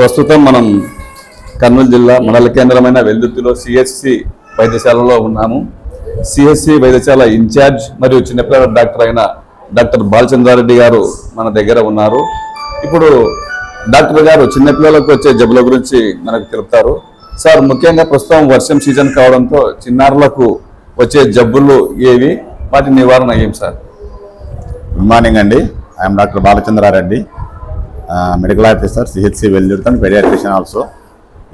ప్రస్తుతం మనం కర్నూలు జిల్లా మండల కేంద్రమైన వెల్దుర్తిలో సిహెచ్సి వైద్యశాలలో ఉన్నాము. సిహెచ్సి వైద్యశాల ఇన్ఛార్జ్ మరియు చిన్నపిల్లల డాక్టర్ అయిన డాక్టర్ బాలచంద్రారెడ్డి గారు మన దగ్గర ఉన్నారు. ఇప్పుడు డాక్టర్ గారు చిన్నపిల్లలకు వచ్చే జబ్బుల గురించి మనకు తెలుపుతారు. సార్ ముఖ్యంగా ప్రస్తుతం వర్షం సీజన్ కావడంతో చిన్నారులకు వచ్చే జబ్బులు ఏవి? వాటి నివారణ ఏం సార్? గుడ్ మార్నింగ్ అండి. I'm doctor Balachandra Reddy. Medical officer CHC Veldurthi paediatrician also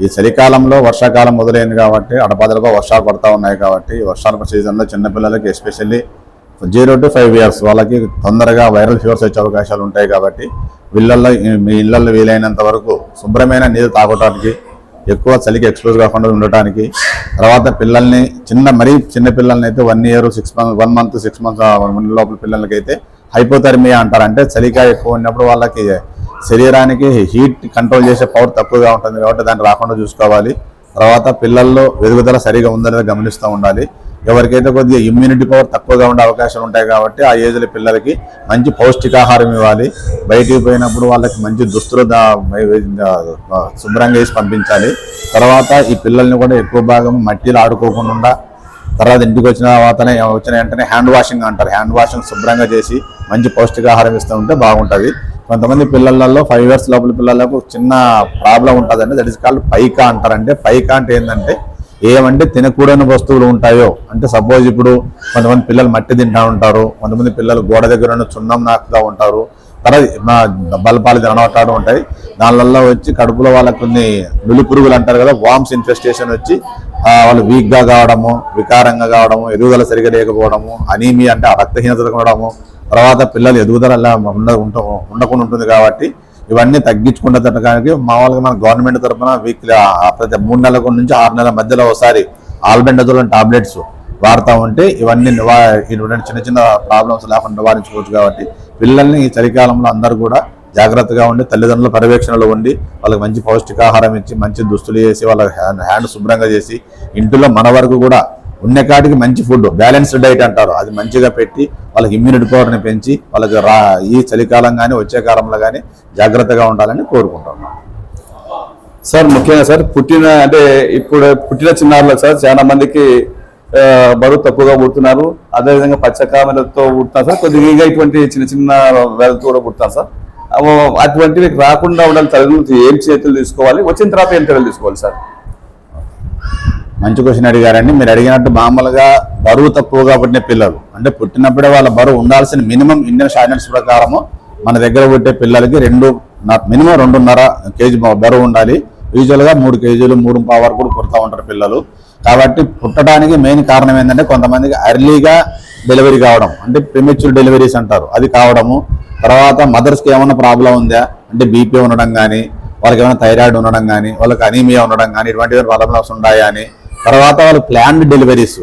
ఈ చలికాలంలో వర్షాకాలం మొదలైంది కాబట్టి అడపాదలుగా వర్షాలు పడతా ఉన్నాయి కాబట్టి వర్షాల సీజన్లో చిన్నపిల్లలకి especially zero to five years వాళ్ళకి తొందరగా వైరల్ ఫీవర్స్ వచ్చే అవకాశాలు ఉంటాయి కాబట్టి వీళ్ళల్లో మీ ఇళ్ళలో వీలైనంత వరకు శుభ్రమైన నీరు తాగటానికి ఎక్కువ చలికి ఎక్స్పోజ్ కాకుండా ఉండటానికి తర్వాత పిల్లల్ని చిన్న మరీ చిన్న పిల్లల్ని అయితే one year six month one month six months లోపల పిల్లలకైతే హైపోథర్మియా అంటారు. అంటే చలిగా ఎక్కువ ఉన్నప్పుడు వాళ్ళకి శరీరానికి హీట్ కంట్రోల్ చేసే పవర్ తక్కువగా ఉంటుంది కాబట్టి దాన్ని రాకుండా చూసుకోవాలి. తర్వాత పిల్లల్లో ఎదుగుదల సరిగా ఉందనేది గమనిస్తూ ఉండాలి. ఎవరికైతే కొద్దిగా ఇమ్యూనిటీ పవర్ తక్కువగా ఉండే అవకాశాలు ఉంటాయి కాబట్టి ఆ ఏజ్లో పిల్లలకి మంచి పౌష్టికాహారం ఇవ్వాలి. బయటికి పోయినప్పుడు వాళ్ళకి మంచి దుస్తులు శుభ్రంగా వేసి పంపించాలి. తర్వాత ఈ పిల్లల్ని కూడా ఎక్కువ భాగం మట్టిలో ఆడుకోకుండా తర్వాత ఇంటికి వచ్చిన తర్వాతనే వచ్చిన వెంటనే హ్యాండ్ వాషింగ్ అంటారు. హ్యాండ్ వాషింగ్ శుభ్రంగా చేసి మంచి పౌష్టికాహారం ఇస్తూ ఉంటే బాగుంటుంది. కొంతమంది పిల్లలలో ఫైవ్ ఇయర్స్ లోపల పిల్లలకు చిన్న ప్రాబ్లం ఉంటుందండి. దట్ ఇస్ కాల్డ్ పైకా అంటారంటే పైకా అంటే ఏంటంటే ఏమంటే తినకూడని వస్తువులు ఉంటాయో. అంటే సపోజ్ ఇప్పుడు కొంతమంది పిల్లలు మట్టి తింటా ఉంటారు. కొంతమంది పిల్లలు గోడ దగ్గర ఉన్న చున్నం నాకుతూ ఉంటారు. తర్వాత బల్పాలు బలపాలు ఉంటాయి. దానివల్ల వచ్చి కడుపులో వాళ్ళకు కొన్ని నులి పురుగులు అంటారు కదా వామ్స్ ఇన్ఫెస్టేషన్ వచ్చి వాళ్ళు వీక్గా కావడము వికారంగా కావడము ఎదుగుదల సరిగా లేకపోవడము అనీమియా అంటే రక్తహీనత ఉండడము తర్వాత పిల్లలు ఎదుగుదల అలా ఉండ ఉండకుండా ఉంటుంది కాబట్టి ఇవన్నీ తగ్గించుకుంటే మామూలుగా మన గవర్నమెంట్ తరఫున వీక్లీ ప్రతి మూడు నెలల నుంచి ఆరు నెలల మధ్యలో ఒకసారి ఆల్బెండజోల్ టాబ్లెట్స్ వాడుతూ ఉంటే ఇవన్నీ నివా ఇటువంటి చిన్న చిన్న ప్రాబ్లమ్స్ లేకుండా నివారించుకోవచ్చు కాబట్టి పిల్లల్ని ఈ చలికాలంలో అందరూ కూడా జాగ్రత్తగా ఉండి తల్లిదండ్రుల పర్యవేక్షణలో ఉండి వాళ్ళకి మంచి పౌష్టికాహారం ఇచ్చి మంచి దుస్తులు చేసి వాళ్ళ హ్యాండ్ హ్యాండ్ శుభ్రంగా చేసి ఇంటిలో మన వరకు కూడా ఉన్న కాటికి మంచి ఫుడ్ బ్యాలెన్స్డ్ డైట్ అంటారు. అది మంచిగా పెట్టి వాళ్ళకి ఇమ్యూనిటీ పవర్ని పెంచి వాళ్ళకి రా ఈ చలికాలం కానీ వచ్చే కాలంలో కానీ జాగ్రత్తగా ఉండాలని కోరుకుంటున్నాం. సార్ ముఖ్యంగా సార్ పుట్టిన అంటే ఇప్పుడు పుట్టిన చిన్నారులకు సార్ చాలా మందికి బరువు తక్కువగా పుడుతున్నారు. అదేవిధంగా పచ్చకామెలతో పుడుతున్నారు సార్ కొద్దిగా ఇటువంటి చిన్న చిన్న వేలతో కూడా పుడతారు సార్. అటువంటివి రాకుండా ఉండాలి తల్లిదండ్రులు ఏం చేతులు తీసుకోవాలి? వచ్చిన తర్వాత ఏం చర్యలు తీసుకోవాలి సార్? మంచి క్వశ్చన్ అడిగారండి. మీరు అడిగినట్టు మామూలుగా బరువు తక్కువగా పుట్టిన పిల్లలు. అంటే పుట్టినప్పుడే వాళ్ళ బరువు ఉండాల్సిన మినిమం ఇండియన్ స్టాండర్డ్స్ ప్రకారము మన దగ్గర పుట్టే పిల్లలకి రెండు మినిమం రెండున్నర కేజీ బరువు ఉండాలి. యూజువల్గా మూడు కేజీలు మూడు పావు వరకు కూడా పుడతా ఉంటారు పిల్లలు. కాబట్టి పుట్టడానికి మెయిన్ కారణం ఏంటంటే కొంతమందికి అర్లీగా డెలివరీ కావడం. అంటే ప్రిమెచ్యూర్ డెలివరీస్ అంటారు. అది కావడము. తర్వాత మదర్స్కి ఏమైనా ప్రాబ్లం ఉందా? అంటే బీపీ ఉండడం కానీ వాళ్ళకి ఏమైనా థైరాయిడ్ ఉండడం కానీ వాళ్ళకి అనీమియా ఉండడం కానీ ఇటువంటి ప్రాబ్లమ్స్ ఉన్నాయా అని తర్వాత వాళ్ళు ప్లాన్డ్ డెలివరీస్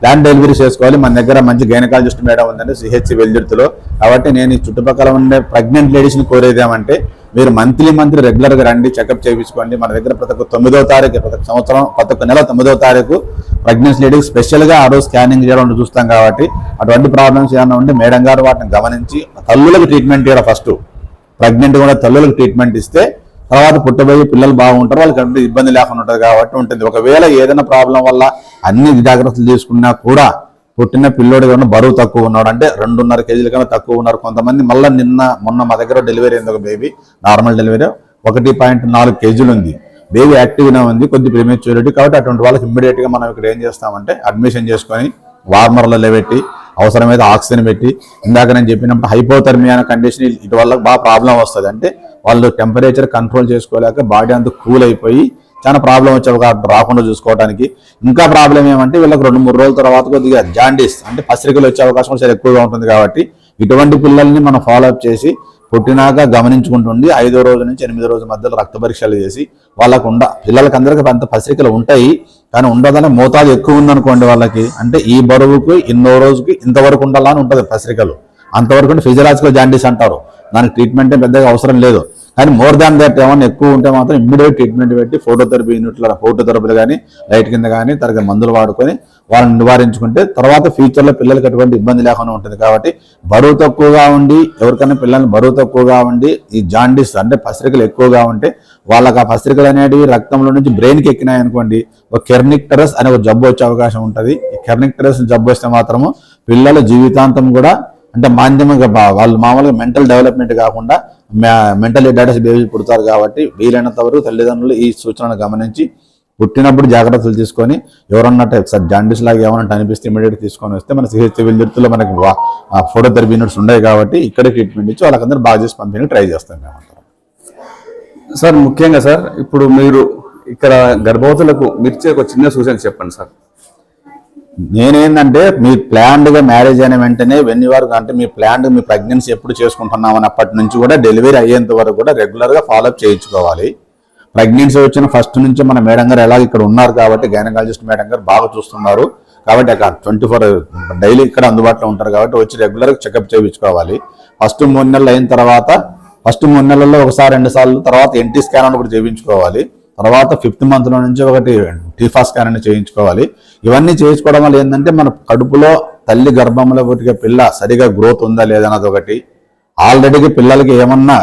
ప్లాన్ డెలివరీస్ చేసుకోవాలి. మన దగ్గర మంచి గైనకాలజిస్ట్ మేడం ఉందండి సిహెచ్ వెల్దుర్తిలో. కాబట్టి నేను ఈ చుట్టుపక్కల ఉండే ప్రెగ్నెంట్ లేడీస్ని కోరేది ఏమంటే మీరు మంత్లీ మంత్లీ రెగ్యులర్గా రండి చెకప్ చేయించుకోండి. మన దగ్గర ప్రతి ఒక్క తొమ్మిదవ తారీఖు ప్రతి సంవత్సరం ప్రతి ఒక్క నెల తొమ్మిదవ తారీఖు ప్రెగ్నెన్సీ లేడీకి స్పెషల్గా ఆ రోజు స్కానింగ్ చేయడం చూస్తాం కాబట్టి అటువంటి ప్రాబ్లమ్స్ ఏమైనా ఉంటే మేడం గారు వాటిని గమనించి తల్లులకు ట్రీట్మెంట్ ఇవ్వడం ఫస్ట్ ప్రెగ్నెంట్ కూడా తల్లులకు ట్రీట్మెంట్ ఇస్తే తర్వాత పుట్టబోయే పిల్లలు బాగుంటారు వాళ్ళకి అంటే ఇబ్బంది లేకుండా ఉంటుంది కాబట్టి ఉంటుంది. ఒకవేళ ఏదైనా ప్రాబ్లం వల్ల అన్ని జాగ్రత్తలు తీసుకున్నా కూడా పుట్టిన పిల్లోడు కన్నా బరువు తక్కువ ఉన్నాడు. అంటే రెండున్నర కేజీల కన్నా తక్కువ ఉన్నారు కొంతమంది. మళ్ళీ నిన్న మొన్న మా దగ్గర డెలివరీ అయింది ఒక బేబీ నార్మల్ డెలివరీ ఒకటి పాయింట్ నాలుగు కేజీలు ఉంది. బేబీ యాక్టివ్గా ఉంది కొద్ది ప్రిమేచ్యూరిటీ కాబట్టి అటువంటి వాళ్ళకి ఇమ్మీడియట్గా మనం ఇక్కడ ఏం చేస్తామంటే అడ్మిషన్ చేసుకొని వార్మర్లలో పెట్టి అవసరమైతే ఆక్సిజన్ పెట్టి ఇందాక నేను చెప్పినప్పుడు హైపోథర్మియా అనే కండిషన్ ఇటు వల్ల బాగా ప్రాబ్లం వస్తుంది. అంటే వాళ్ళు టెంపరేచర్ కంట్రోల్ చేసుకోలేక బాడీ అంతా కూల్ అయిపోయి చాలా ప్రాబ్లం వచ్చే ఒక రాకుండా చూసుకోవడానికి ఇంకా ప్రాబ్లం ఏమంటే వీళ్ళకి రెండు మూడు రోజుల తర్వాత కొద్దిగా జాండీస్ అంటే పసిరికలు వచ్చే అవకాశం చాలా ఎక్కువగా ఉంటుంది కాబట్టి ఇటువంటి పిల్లల్ని మనం ఫాలో అప్ చేసి పుట్టినాక గమనించుకుంటుండి ఐదో రోజు నుంచి ఎనిమిదో రోజు మధ్యలో రక్త పరీక్షలు చేసి వాళ్ళకు ఉండ పిల్లలకి అందరికీ అంత పసిరికలు ఉంటాయి కానీ ఉండదని మోతాదు ఎక్కువ ఉందనుకోండి వాళ్ళకి. అంటే ఈ బరువుకి ఇన్నో రోజుకి ఇంతవరకు ఉండాలని ఉంటుంది పసిరికలు. అంతవరకు ఫిజియలాజికల్ జాండీస్ అంటారు. దానికి ట్రీట్మెంట్ పెద్దగా అవసరం లేదు. కానీ మోర్ దాన్ దట్ ఏమన్నా ఎక్కువ ఉంటే మాత్రం ఇమ్మీడియట్ ట్రీట్మెంట్ పెట్టి ఫోటోథెరపీ యూనిట్ల ఫోటోథెరపీలు కానీ లైట్ కింద కానీ తరగతి మందులు వాడుకొని వాళ్ళని నివారించుకుంటే తర్వాత ఫ్యూచర్లో పిల్లలకి ఎటువంటి ఇబ్బంది లేకుండా ఉంటుంది కాబట్టి బరువు తక్కువగా ఉండి ఎవరికైనా పిల్లల్ని బరువు తక్కువగా ఉండి ఈ జాండీస్ అంటే పసిరికలు ఎక్కువగా ఉంటే వాళ్ళకి ఆ పసిరికలు అనేటివి రక్తంలో నుంచి బ్రెయిన్కి ఎక్కినాయి అనుకోండి ఒక కెర్నిక్టరస్ అనే ఒక జబ్బు వచ్చే అవకాశం ఉంటుంది. ఈ కెర్నిక్టరస్ జబ్బు వస్తే మాత్రము పిల్లల జీవితాంతం కూడా అంటే మాధ్యమంగా వాళ్ళు మామూలుగా మెంటల్ డెవలప్మెంట్ కాకుండా మెంటల్ డాటస్ బేబీ పుడతారు కాబట్టి వీలైనంత వరకు తల్లిదండ్రులు ఈ సూచనను గమనించి పుట్టినప్పుడు జాగ్రత్తలు తీసుకొని ఎవరన్నట్టు ఒకసారి జాండీస్ లాగా ఏమన్నట్టు అనిపిస్తే ఇమీడియట్గా తీసుకొని వస్తే మన సిహెచ్ విద్యుత్తులో మనకి ఫోటోథెరపీ యూనిట్స్ ఉన్నాయి కాబట్టి ఇక్కడే ట్రీట్మెంట్ ఇచ్చి వాళ్ళకందరూ బాగా చేసి పంపిణీ ట్రై చేస్తాం మేమంతా సార్ ముఖ్యంగా సార్ ఇప్పుడు మీరు ఇక్కడ గర్భవతులకు మిర్చి ఒక చిన్న సూచన చెప్పండి సార్. నేనేందంటే మీ ప్లాన్డ్గా మ్యారేజ్ అయిన వెంటనే వెన్ని వరకు అంటే మీ ప్లాన్డ్ మీ ప్రెగ్నెన్సీ ఎప్పుడు చేసుకుంటున్నాం అన్నప్పటి నుంచి కూడా డెలివరీ అయ్యేంత వరకు కూడా రెగ్యులర్గా ఫాలోఅప్ చేయించుకోవాలి. ప్రెగ్నెన్సీ వచ్చిన ఫస్ట్ నుంచి మన మేడం గారు ఎలా ఇక్కడ ఉన్నారు కాబట్టి గైనకాలజిస్ట్ మేడం గారు బాగా చూస్తున్నారు కాబట్టి అక్కడ ట్వంటీ ఫోర్ డైలీ ఇక్కడ అందుబాటులో ఉంటారు కాబట్టి వచ్చి రెగ్యులర్గా చెకప్ చేయించుకోవాలి. ఫస్ట్ మూడు నెలలు అయిన తర్వాత ఫస్ట్ మూడు నెలల్లో ఒకసారి రెండు సార్లు తర్వాత ఎన్టీ స్కాన్ అని కూడా చేయించుకోవాలి. తర్వాత ఫిఫ్త్ మంత్లో నుంచి ఒకటి టీఫాస్ స్కాన్ అని చేయించుకోవాలి. ఇవన్నీ చేయించుకోవడం వల్ల ఏంటంటే మన కడుపులో తల్లి గర్భంలో పుట్టిన పిల్ల సరిగా గ్రోత్ ఉందా లేదా అన్నది ఒకటి. ఆల్రెడీ పిల్లలకి ఏమన్నా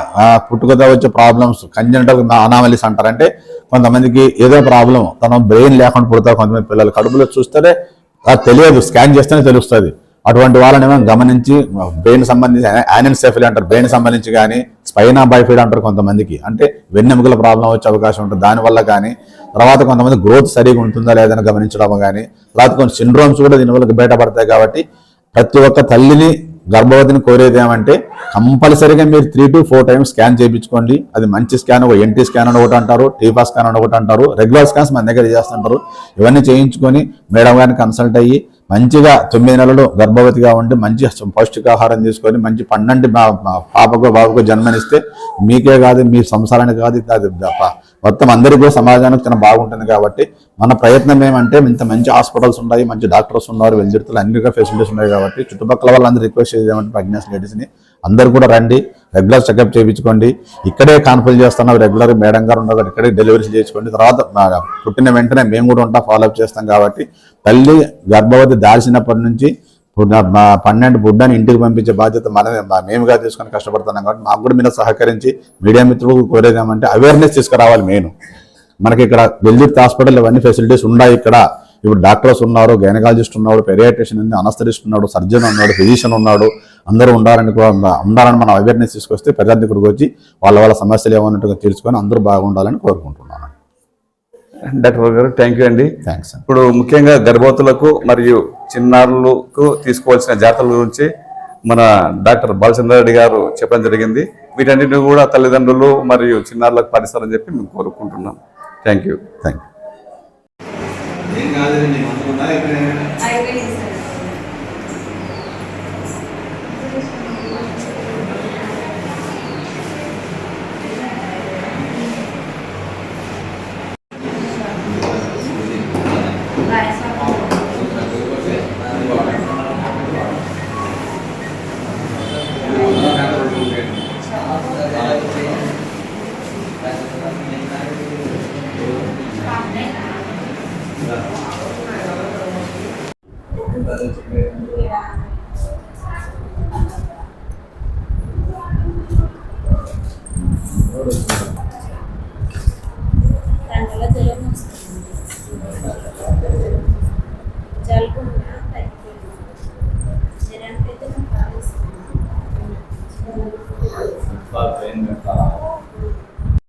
పుట్టుకతో వచ్చే ప్రాబ్లమ్స్ కంజనటల్ అనామలీస్ అంటారంటే కొంతమందికి ఏదో ప్రాబ్లం తన బ్రెయిన్ లేకుండా పుడతారు కొంతమంది పిల్లలు. కడుపులో చూస్తేనే తెలియదు స్కాన్ చేస్తేనే తెలుస్తుంది. అటువంటి వాళ్ళని ఏమైనా గమనించి బ్రెయిన్ సంబంధించి యానెన్సెఫిల్ అంటారు. బ్రెయిన్ సంబంధించి కానీ స్పైనా బైఫైడ్ అంటారు కొంతమందికి. అంటే వెన్నెముకల ప్రాబ్లం వచ్చే అవకాశం ఉంటుంది. దానివల్ల కానీ తర్వాత కొంతమంది గ్రోత్ సరిగా ఉంటుందా లేదని గమనించడం కానీ తర్వాత కొన్ని సిండ్రోమ్స్ కూడా దీనివల్ల బయటపడతాయి కాబట్టి ప్రతి ఒక్క తల్లిని గర్భవతిని కోరేది ఏమంటే కంపల్సరీగా మీరు three to four times scan చేయించుకోండి. అది మంచి స్కాన్ ఒక ఎన్టీ స్కాన్ అని ఒకటి అంటారు టీఫా స్కాన్ అని ఒకటి అంటారు. రెగ్యులర్ స్కాన్స్ మన దగ్గర చేస్తుంటారు. ఇవన్నీ చేయించుకొని మేడం గారిని కన్సల్ట్ అయ్యి మంచిగా తొమ్మిది నెలలు గర్భవతిగా ఉండి మంచి పౌష్టికాహారం తీసుకొని మంచి పన్నెండు పాపకు బాబుకు జన్మనిస్తే మీకే కాదు మీ సంసారానికి కాదు అది మొత్తం అందరికీ సమాజానికి చాలా బాగుంటుంది కాబట్టి మన ప్రయత్నం ఏమంటే ఇంత మంచి హాస్పిటల్స్ ఉన్నాయి మంచి డాక్టర్స్ ఉన్నారు వెల్జిర్తులు అన్ని ఫెసిలిటీస్ ఉన్నాయి కాబట్టి చుట్టుపక్కల వాళ్ళందరూ రిక్వెస్ట్ చేసేమంటే ఏమంటే ప్రెగ్నెన్సీ లేడీస్ని అందరు కూడా రండి రెగ్యులర్ చెకప్ చేయించుకోండి. ఇక్కడే కాన్ఫిల్ చేస్తున్నాం రెగ్యులర్ మేడం గారు ఉండగా ఇక్కడే డెలివరీ చేయించుకోండి. తర్వాత మా పుట్టిన వెంటనే మేము కూడా ఉంటాం ఫాలోఅప్ చేస్తాం కాబట్టి తల్లి గర్భవతి దాల్చినప్పటి నుంచి మా పన్నెండు బుడ్డని ఇంటికి పంపించే బాధ్యత మనమే మేముగా తీసుకొని కష్టపడుతున్నాం కాబట్టి మాకు కూడా మీరు సహకరించి మీడియా మిత్రులకు కోరేదామంటే అవేర్నెస్ తీసుకురావాలి మెయిన్. మనకి ఇక్కడ వెల్దీప్ హాస్పిటల్ ఇవన్నీ ఫెసిలిటీస్ ఉన్నాయి ఇక్కడ. ఇప్పుడు డాక్టర్స్ ఉన్నారు గైనకాలజిస్ట్ ఉన్నాడు పెరియాట్రిషియన్ ఉంది అనస్థరిస్ట్ ఉన్నాడు సర్జన్ ఉన్నాడు ఫిజిషియన్ ఉన్నాడు అందరూ ఉండాలని కో- ఉండాలని మనం అవేర్నెస్ తీసుకొస్తే ప్రజల ఇక్కడికి వచ్చి వాళ్ళ వాళ్ళ సమస్యలు ఏమన్నట్టుగా తీర్చుకొని అందరూ బాగుండాలని కోరుకుంటున్నాను. డాక్టర్ గారు థ్యాంక్ యూ అండి. థ్యాంక్స్ ఇప్పుడు ముఖ్యంగా గర్భవతులకు మరియు చిన్నారులకు తీసుకోవాల్సిన జాగ్రత్తల గురించి మన డాక్టర్ బాలచంద్ర రెడ్డి గారు చెప్పడం జరిగింది. వీటన్నిటిని కూడా తల్లిదండ్రులు మరియు చిన్నారులకు పాటిస్తారని చెప్పి మేము కోరుకుంటున్నాం. థ్యాంక్ యూ థ్యాంక్ యూ ఏం కాదండి నేను అనుకున్నా ఎప్పుడైనా సార్? రోడ్ వస్తుంది.